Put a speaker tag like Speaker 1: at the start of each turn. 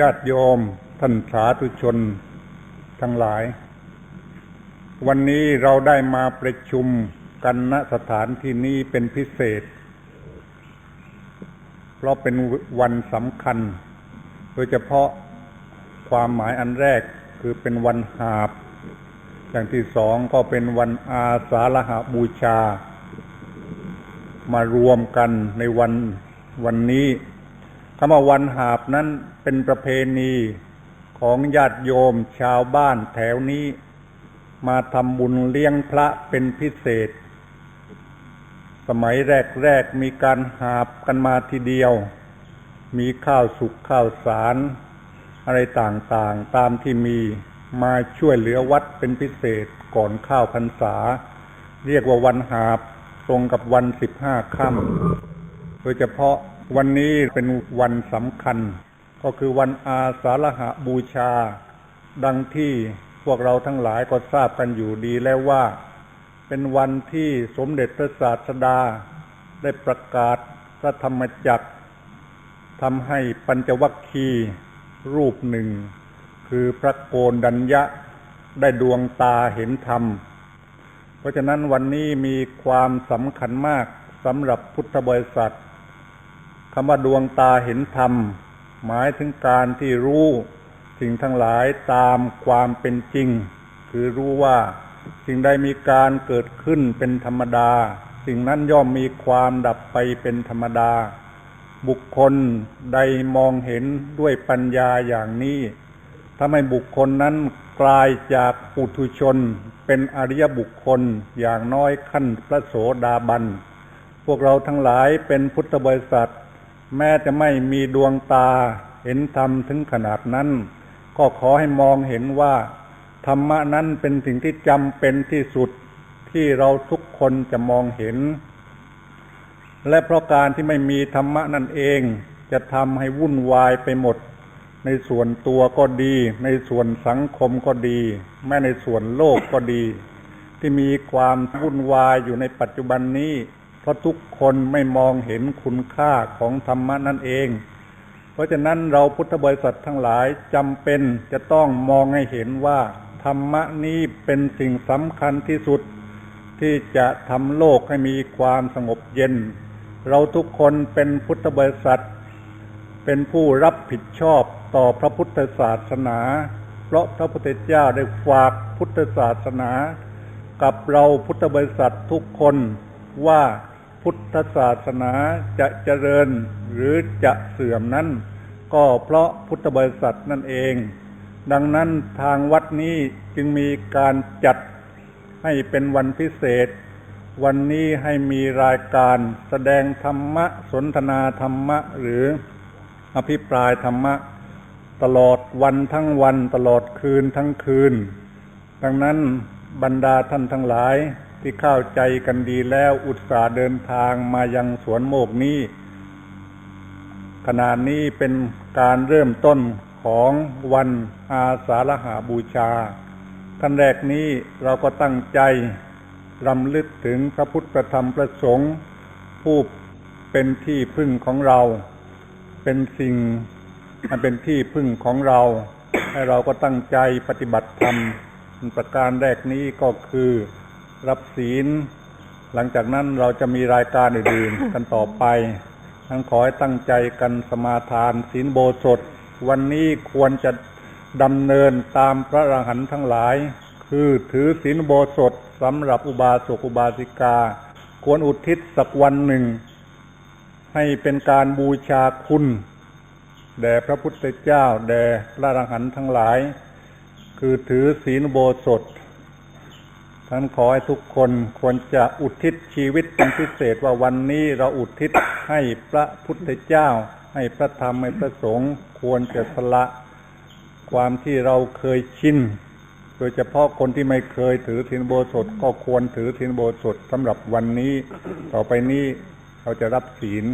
Speaker 1: ญาติโยม ท่านสาธุชน ทั้งหลาย วันนี้เราได้มาประชุมกันณสถานที่นี้เป็นพิเศษ เพราะเป็นวันสำคัญ โดยเฉพาะความหมายอันแรกคือเป็นวันหาบ อย่างที่สองก็เป็นวันอาสาฬหาบูชา มารวมกันในวันวันนี้ คำว่าวันหาบนั้นเป็นประเพณีของญาติโยมชาวบ้านแถวนี้ มาทำบุญเลี้ยงพระเป็นพิเศษ สมัยแรกๆมีการหาบกันมาทีเดียว มีข้าวสุกข้าวสาร อะไรต่างๆตามที่มีมาช่วยเหลือวัดเป็นพิเศษก่อนข้าวพรรษา เรียกว่าวันหาบตรงกับวันสิบห้าค่ำโดยเฉพาะ วันนี้เป็นวันสำคัญ ก็คือวันอาสาฬหาบูชา ดังที่พวกเราทั้งหลายก็ทราบกันอยู่ดีแล้วว่า เป็นวันที่สมเด็จพระศาสดา ได้ประกาศพระธรรมจักรทำให้ปัญจวัคคีย์รูปหนึ่ง คือพระโกนดัญญะได้ดวงตาเห็นธรรม เพราะฉะนั้นวันนี้มีความสำคัญมากสำหรับพุทธบริษัท คำว่าดวงตาเห็นธรรม หมายถึงการที่รู้สิ่งทั้งหลายตามความเป็นจริง คือรู้ว่าสิ่งใดมีการเกิดขึ้นเป็นธรรมดา สิ่งนั้นย่อมมีความดับไปเป็นธรรมดา บุคคลใดมองเห็นด้วยปัญญาอย่างนี้ทำให้บุคคลนั้นกลายจากปุถุชน เป็นอริยบุคคลอย่างน้อยขั้นพระโสดาบัน พวกเราทั้งหลายเป็นพุทธบริษัท แม้จะไม่มีดวงตาเห็นธรรมถึงขนาดนั้น ก็ขอให้มองเห็นว่า ธรรมะนั้นเป็นสิ่งที่จำเป็นที่สุดที่เราทุกคนจะมองเห็น และเพราะการที่ไม่มีธรรมะนั่นเอง จะทำให้วุ่นวายไปหมด ในส่วนตัวก็ดี ในส่วนสังคมก็ดี แม้ในส่วนโลกก็ดี ที่มีความวุ่นวายอยู่ในปัจจุบันนี้ ราะทุกคนไม่มองเห็นคุณค่าของธรรมะนั่นเอง เพราะฉะนั้นเราพุทธบริษัททั้งหลายจำเป็นจะต้องมองให้เห็นว่าธรรมะนี้เป็นสิ่งสำคัญที่สุด ที่จะทำโลกให้มีความสงบเย็น เราทุกคนเป็นพุทธบริษัท เป็นผู้รับผิดชอบต่อพระพุทธศาสนา เพราะพระพุทธเจ้าได้ฝากพุทธศาสนา กับเราพุทธบริษัททุกคนว่า พุทธศาสนาจะเจริญหรือจะเสื่อมนั้น ก็เพราะพุทธบริษัทนั่นเอง ดังนั้นทางวัดนี้จึงมีการจัดให้เป็นวันพิเศษ วันนี้ให้มีรายการแสดงธรรมะสนทนาธรรมะหรืออภิปรายธรรมะ ตลอดวันทั้งวันตลอดคืนทั้งคืน ดังนั้นบรรดาท่านทั้งหลาย ที่เข้าใจกันดีแล้วอุตส่าห์เดินทางมายังสวนโมกนี้ขณะนี้เป็นการเริ่มต้นของวันอาสาฬหาบูชาขั้นแรกนี้เราก็ตั้งใจรำลึกถึงพระพุทธธรรมประสงค์ ผู้เป็นที่พึ่งของเรา เป็นสิ่งอันเป็นที่พึ่งของเรา ให้เราก็ตั้งใจปฏิบัติธรรมประการแรกนี้ก็คือ รับศีล หลังจากนั้นเราจะมีรายการอื่นๆกันต่อไปทั้งขอให้ตั้งใจกันสมาทานศีลโบสถวันนี้ควรจะดำเนินตามพระอรหันต์ทั้งหลาย คือถือศีลโบสถสำหรับอุบาสกอุบาสิกา ควรอุทิศสักวันหนึ่ง ให้เป็นการบูชาคุณแด่พระพุทธเจ้าแด่พระอรหันต์ทั้งหลาย คือถือศีลโบสถ ท่านขอให้ทุกคนควรจะอุทิศชีวิตเป็นพิเศษว่าวันนี้เราอุทิศให้พระพุทธเจ้า ให้พระธรรมให้พระสงฆ์ควรจะสละความที่เราเคยชินโดยเฉพาะคนที่ไม่เคยถือศีลโบสถก็ควรถือศีลโบสถสำหรับวันนี้ ต่อไปนี้เราจะรับศีล